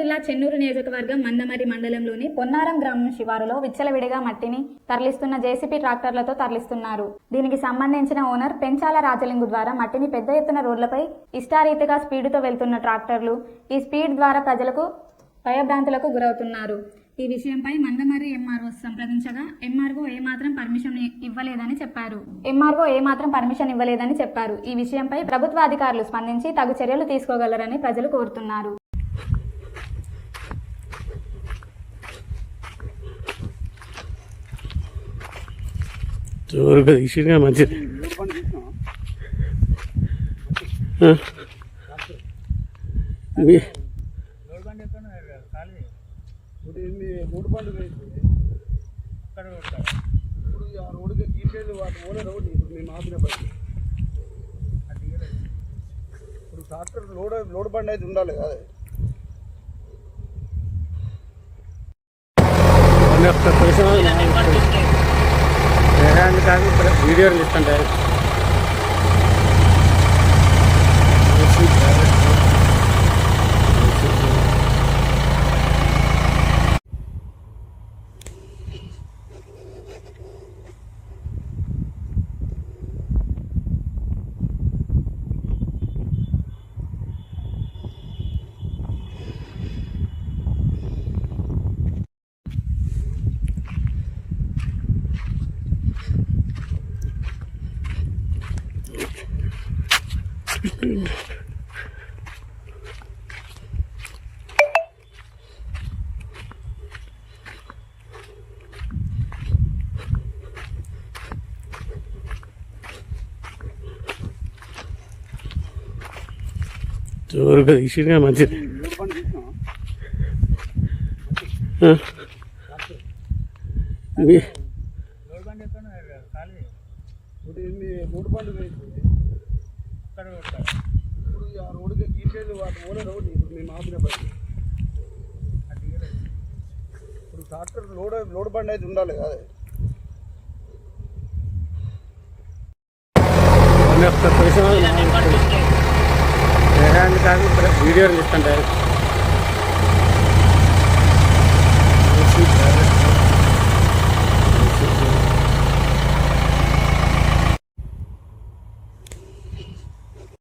జిల్లా చెన్నూరు నియోజకవర్గం మందమరి మండలంలోని పొన్నారం గ్రామం శివారులో విచ్చలవిడిగా మట్టిని తరలిస్తున్న జేసీపీ ట్రాక్టర్లతో తరలిస్తున్నారు. దీనికి సంబంధించిన ఓనర్ పెంచాల రాజలింగు ద్వారా మట్టిని పెద్ద ఎత్తున రోడ్లపై ఇష్టారీతిగా స్పీడుతో వెళ్తున్న ట్రాక్టర్లు ఈ స్పీడ్ ద్వారా ప్రజలకు భయభ్రాంతులకు గురవుతున్నారు. ఈ విషయంపై మందమర్రి ఎంఆర్ఓ సంప్రదించగా ఎంఆర్ఓ ఏమాత్రం పర్మిషన్ ఇవ్వలేదని చెప్పారు. ఎంఆర్ఓ ఏమాత్రం పర్మిషన్ ఇవ్వలేదని చెప్పారు. ఈ విషయంపై ప్రభుత్వ అధికారులు స్పందించి తగు చర్యలు తీసుకోగలరని ప్రజలు కోరుతున్నారు. ఆపిన బండి ఇప్పుడు ట్రాక్టర్ లోడ్ లోడ్ బండి అయితే ఉండాలి కదా వన్ యొక్క పొజిషన్ హ్యాండ్ కాదు ఇప్పుడు వీడియో ఇస్తుంటే జోరుగా తీసిగా మంచిది మూడు బండి తీసినా పెడతారు ఇప్పుడు ఆ రోడ్డుకి గీసేది వాటి ఓనర్ ఒకటి ఇప్పుడు మేము ఆపిన బండి ఇప్పుడు ట్రాక్టర్ లోడ్ లోడ్ బండి అయితే ఉండాలి కదా. వన్ యొక్క పొజిషన్ వీడియో ఇస్తుంటే